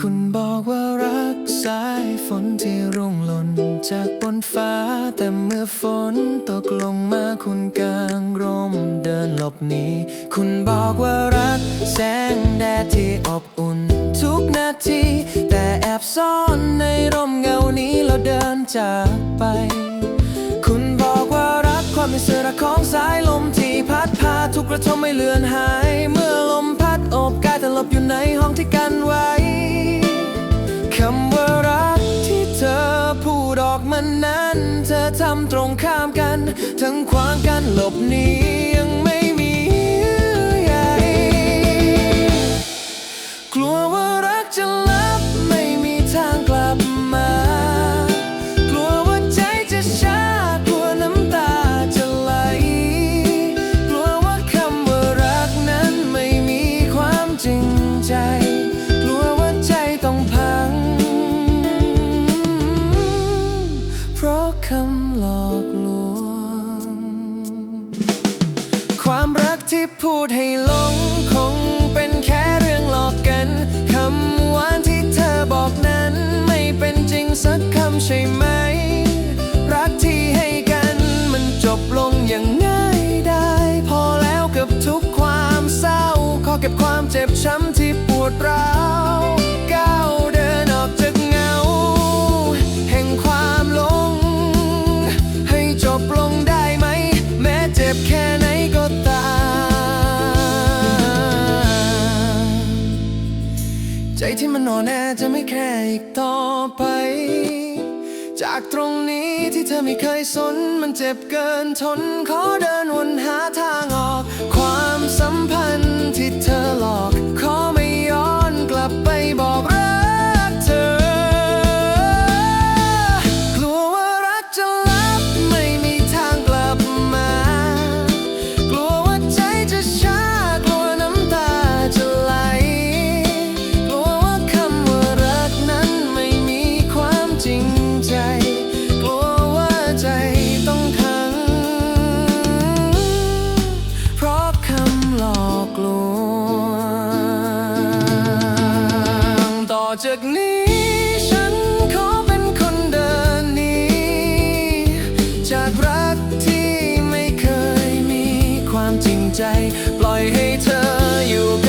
คุณบอกว่ารักสายฝนที่ร่งหล่นจากบนฟ้า แต่เมื่อฝนตกลงมาคุณกลางร่มเดินหลบหนีคุณบอกว่ารักแสงแดดที่อบอุ่น ทุกนาที แต่แอบซ่อนในร่มเงานี้แล้เดินจากไป คุณบอกว่ารักความมีเสระของสายลมที่พัดพาทุกกระทงไม่เลือนหาย เมื่อลมพัดอบกายแต่หลบอยู่ในห้องที่กัน นั้น เธอทำตรงข้ามกัน ทั้งขวางกันหลบหนียัง ความรักที่พูดให้หลงคงเป็นแค่เรื่องหลอกกันคำหวานที่เธอบอกนั้น ไม่เป็นจริงสักคำใช่ไหม รักที่ให้กันมันจบลงอย่างง่ายได้ พอแล้วกับทุกความเศร้า ขอเก็บความเจ็บช้ำที่ปวดร้าว ใจที่มันนอนแอจะไม่แคร์อีกต่อไป จากตรงนี้ที่เธอไม่เคยสน มันเจ็บเกินทน ขอเดินวนหาทางออก ความสัมพันธ์ที่เธอ จากนี้ฉันขอเป็นคนเดินหนี้ จากรักที่ไม่เคยมีความจริงใจ ปล่อยให้เธออยู่